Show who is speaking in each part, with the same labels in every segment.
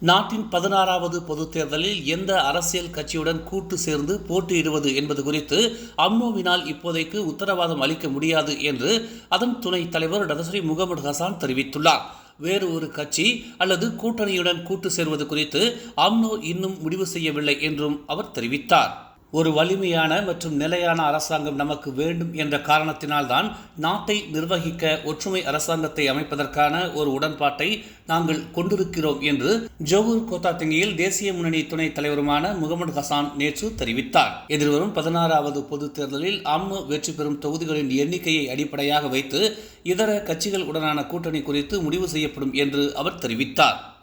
Speaker 1: நாட்டின் பதினாறாவது பொதுத் தேர்தலில் எந்த அரசியல் கட்சியுடன் கூட்டு சேர்ந்து போட்டியிடுவது என்பது குறித்து அம்னோவினால் இப்போதைக்கு உத்தரவாதம் அளிக்க முடியாது என்று அதன் துணைத் தலைவர் டதஸ்ரீ முகமது ஹசான் தெரிவித்துள்ளார். வேறு ஒரு கட்சி அல்லது கூட்டணியுடன் கூட்டு சேர்வது குறித்து அம்னோ இன்னும் முடிவு செய்யவில்லை என்றும் அவர் தெரிவித்தார். ஒரு வலிமையான மற்றும் நிலையான அரசாங்கம் நமக்கு வேண்டும் என்ற காரணத்தினால்தான் நாட்டை நிர்வகிக்க ஒற்றுமை அரசாங்கத்தை அமைப்பதற்கான ஒரு உடன்பாட்டை நாங்கள் கொண்டிருக்கிறோம் என்று ஜோகூர் கோத்தாத்திங்கியில் தேசிய முன்னணி துணைத் தலைவருமான முகமது ஹசான் நேற்று தெரிவித்தார். எதிர்வரும் பதினாறாவது பொதுத் தேர்தலில் அம்மு வெற்றி பெறும் தொகுதிகளின் எண்ணிக்கையை அடிப்படையாக வைத்து இதர கட்சிகள் உடனான கூட்டணி குறித்து முடிவு செய்யப்படும் என்று அவர் தெரிவித்தார்.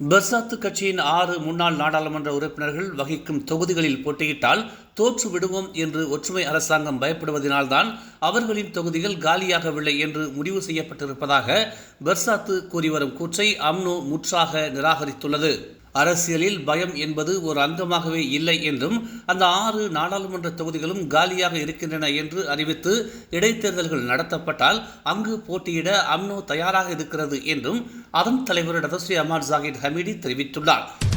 Speaker 1: பெர்சாத்து கட்சியின் ஆறு முன்னாள் நாடாளுமன்ற உறுப்பினர்கள் வகிக்கும் தொகுதிகளில் போட்டியிட்டால் தோற்று விடுவோம் என்று ஒற்றுமை அரசாங்கம் பயப்படுவதனால்தான் அவர்களின் தொகுதிகள் காலியாகவில்லை என்று முடிவு செய்யப்பட்டிருப்பதாக பெர்சாத்து கூறி வரும் கூற்றை அம்னோ முற்றாக நிராகரித்துள்ளது. அரசியலில் பயம் என்பது ஒரு அங்கமாகவே இல்லை என்றும் அந்த ஆறு நாடாளுமன்ற தொகுதிகளும் காலியாக இருக்கின்றன என்று அறிவித்து இடைத்தேர்தல்கள் நடத்தப்பட்டால் அங்கு போட்டியிட அம்னோ தயாராக இருக்கிறது என்றும் அதன் தலைவர் டதஸ்ரீ அமார் ஜாகிர் ஹமீடி தெரிவித்துள்ளார்.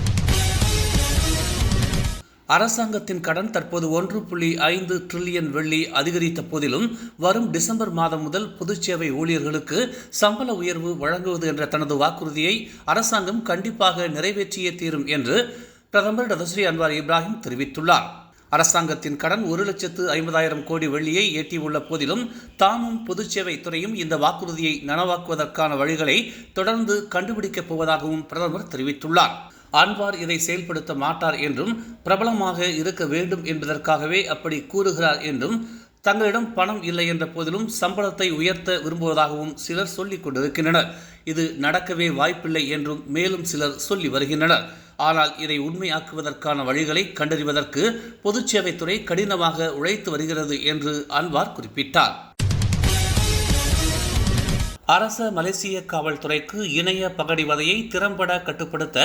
Speaker 1: அரசாங்கத்தின் கடன் தற்போது ஒன்று புள்ளி ஐந்து டிரில்லியன் வெள்ளி அதிகரித்த போதிலும் வரும் டிசம்பர் மாதம் முதல் பொதுச்சேவை ஊழியர்களுக்கு சம்பள உயர்வு வழங்குவது என்ற தனது வாக்குறுதியை அரசாங்கம் கண்டிப்பாக நிறைவேற்றியே தீரும் என்று பிரதமர் டதஸ்ரீ அன்வார் இப்ராஹிம் தெரிவித்துள்ளார். அரசாங்கத்தின் கடன் ஒரு லட்சத்து ஐம்பதாயிரம் கோடி வெள்ளியை எட்டியுள்ள போதிலும் தாமும் பொதுச்சேவை துறையும் இந்த வாக்குறுதியை நனவாக்குவதற்கான வழிகளை தொடர்ந்து கண்டுபிடிக்கப் போவதாகவும் பிரதமர் தெரிவித்துள்ளார். அன்வார் இதை செயல்படுத்த மாட்டார் என்றும் பிரபலமாக இருக்க வேண்டும் என்பதற்காகவே அப்படி கூறுகிறார் என்றும் தங்களிடம் பணம் இல்லை என்ற போதிலும் சம்பளத்தை உயர்த்த விரும்புவதாகவும் சிலர் சொல்லிக் கொண்டிருக்கின்றனர். இது நடக்கவே வாய்ப்பில்லை என்றும் மேலும் சிலர் சொல்லி வருகின்றனர். ஆனால் இதை உண்மையாக்குவதற்கான வழிகளை கண்டறிவதற்கு பொதுச்சேவைத்துறை கடினமாக உழைத்து வருகிறது என்று அன்வார் குறிப்பிட்டார். அரச மலேசிய காவல்துறைக்கு இணைய பகடிவதையை திறம்பட கட்டுப்படுத்த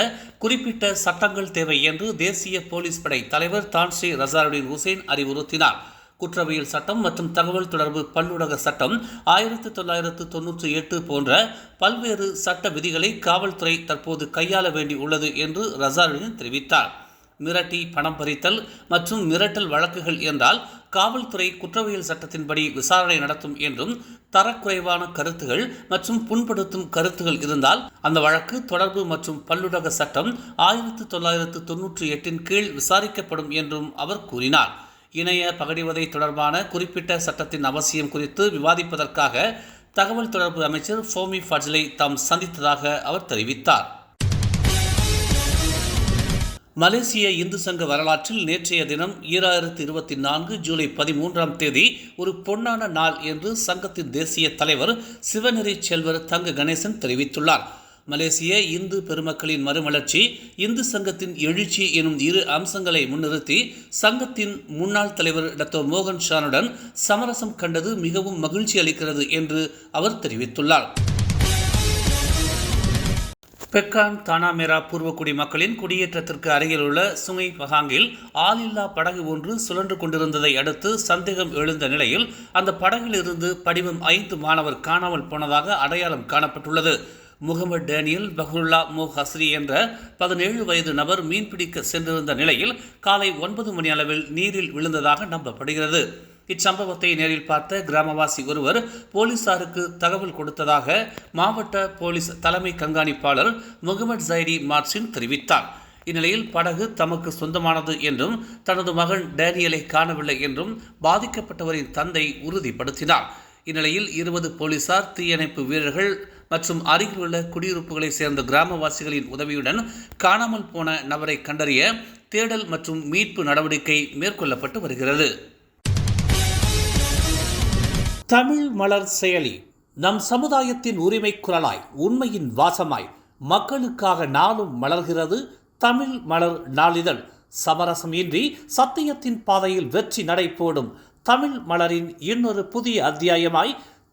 Speaker 1: குறிப்பிட்ட சட்டங்கள் தேவை என்று தேசிய போலீஸ் படை தலைவர் தான்ஸ்ரீ ரசாருடின் ஹுசேன் அறிவுறுத்தினார். குற்றவியல் சட்டம் மற்றும் தகவல் தொடர்பு பல்லுலக சட்டம் ஆயிரத்தி தொள்ளாயிரத்து தொன்னூற்றி எட்டு போன்ற பல்வேறு சட்ட விதிகளை காவல்துறை தற்போது கையாள வேண்டி உள்ளது என்று ரசாருடின் தெரிவித்தார். மிரட்டி பணம் பறித்தல் மற்றும் மிரட்டல் வழக்குகள் என்றால் காவல்துறை குற்றவியல் சட்டத்தின்படி விசாரணை நடத்தும் என்றும் தரக்குறைவான கருத்துகள் மற்றும் புண்படுத்தும் கருத்துகள் இருந்தால் அந்த வழக்கு தொடர்பு மற்றும் பல்லுலக சட்டம் ஆயிரத்து தொள்ளாயிரத்து தொன்னூற்றி எட்டின் கீழ் விசாரிக்கப்படும் என்றும் அவர் கூறினார். இணைய பகடிவதை தொடர்பான குறிப்பிட்ட சட்டத்தின் அவசியம் குறித்து விவாதிப்பதற்காக தகவல் தொடர்பு அமைச்சர் ஃபோமி ஃபஜ்லை தாம் சந்தித்ததாக அவர் தெரிவித்தார். மலேசிய இந்து சங்க வரலாற்றில் நேற்றைய தினம் ஈராயிரத்தி இருபத்தி நான்கு ஜூலை பதிமூன்றாம் தேதி ஒரு பொன்னான நாள் என்று சங்கத்தின் தேசிய தலைவர் சிவநெறி செல்வர் தங்க கணேசன் தெரிவித்துள்ளார். மலேசிய இந்து பெருமக்களின் மறுமலர்ச்சி இந்து சங்கத்தின் எழுச்சி எனும் இரு அம்சங்களை முன்னிறுத்தி சங்கத்தின் முன்னாள் தலைவர் டாக்டர் மோகன் ஷானுடன் சமரசம் கண்டது மிகவும் மகிழ்ச்சி அளிக்கிறது என்று அவர் தெரிவித்துள்ளார். பெக்கான் தானாமேரா பூர்வக்குடி மக்களின் குடியேற்றத்திற்கு அருகில் உள்ள சுங்கை பகாங்கில் ஆளில்லா படகு ஒன்று சுழன்று கொண்டிருந்ததை அடுத்து சந்தேகம் எழுந்த நிலையில் அந்த படகிலிருந்து படிவம் ஐந்து மாணவர் காணாமல் போனதாக அடையாளம் காணப்பட்டுள்ளது. முகமது டேனியல் பஹுல்லா மு. ஹஸ்ரி என்ற பதினேழு வயது நபர் மீன்பிடிக்க சென்றிருந்த நிலையில் காலை ஒன்பது மணி அளவில் நீரில் விழுந்ததாக நம்பப்படுகிறது. இச்சம்பவத்தை நேரில் பார்த்த கிராமவாசி ஒருவர் போலீசாருக்கு தகவல் கொடுத்ததாக மாவட்ட போலீஸ் தலைமை கண்காணிப்பாளர் முகமது ஜைடி மார்சின் தெரிவித்தார். இந்நிலையில் படகு தமக்கு சொந்தமானது என்றும் தனது மகன் டேனியலை காணவில்லை என்றும் பாதிக்கப்பட்டவரின் தந்தை உறுதிப்படுத்தினார். இந்நிலையில் இருபது போலீசார் தீயணைப்பு வீரர்கள் மற்றும் அருகில் உள்ள குடியிருப்புகளை சேர்ந்த கிராமவாசிகளின் உதவியுடன் காணாமல் போன நபரை கண்டறிய தேடல் மற்றும் மீட்பு நடவடிக்கை மேற்கொள்ளப்பட்டு வருகிறது. தமிழ் மலர் செயலி நம் சமுதாயத்தின் உரிமை குரலாய் உண்மையின் வாசமாய் மக்களுக்காக நாளும் மலர்கிறது தமிழ் மலர் நாளிதழ். சமரசம் இன்றி சத்தியத்தின் பாதையில் வெற்றி நடை போடும் தமிழ் மலரின் இன்னொரு புதிய அத்தியாயமாய்